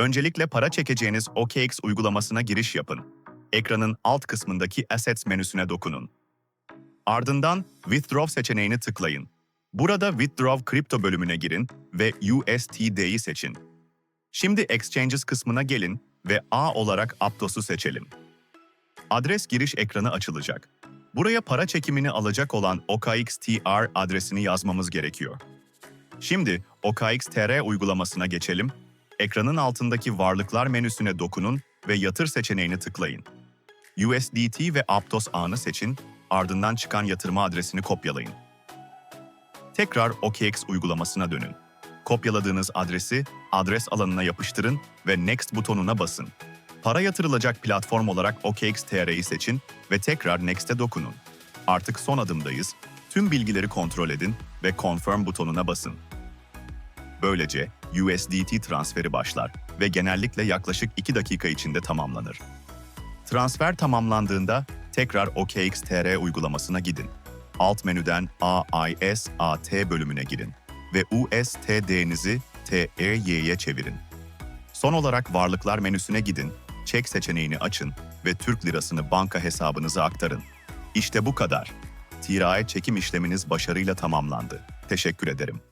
Öncelikle para çekeceğiniz OKX uygulamasına giriş yapın. Ekranın alt kısmındaki Assets menüsüne dokunun. Ardından Withdraw seçeneğini tıklayın. Burada Withdraw Crypto bölümüne girin ve USTD'yi seçin. Şimdi Exchanges kısmına gelin ve A olarak Aptos'u seçelim. Adres giriş ekranı açılacak. Buraya para çekimini alacak olan OKXTR adresini yazmamız gerekiyor. Şimdi OKXTR uygulamasına geçelim. Ekranın altındaki varlıklar menüsüne dokunun ve yatır seçeneğini tıklayın. USDT ve Aptos ağını seçin, ardından çıkan yatırma adresini kopyalayın. Tekrar OKX uygulamasına dönün. Kopyaladığınız adresi adres alanına yapıştırın ve Next butonuna basın. Para yatırılacak platform olarak OKXTR'yi seçin ve tekrar Next'e dokunun. Artık son adımdayız. Tüm bilgileri kontrol edin ve Confirm butonuna basın. Böylece USDT transferi başlar ve genellikle yaklaşık 2 dakika içinde tamamlanır. Transfer tamamlandığında tekrar OKXTR uygulamasına gidin. Alt menüden AIS-AT bölümüne girin ve USTD'nizi TEY'ye çevirin. Son olarak varlıklar menüsüne gidin, çek seçeneğini açın ve Türk lirasını banka hesabınıza aktarın. İşte bu kadar. Tirae çekim işleminiz başarıyla tamamlandı. Teşekkür ederim.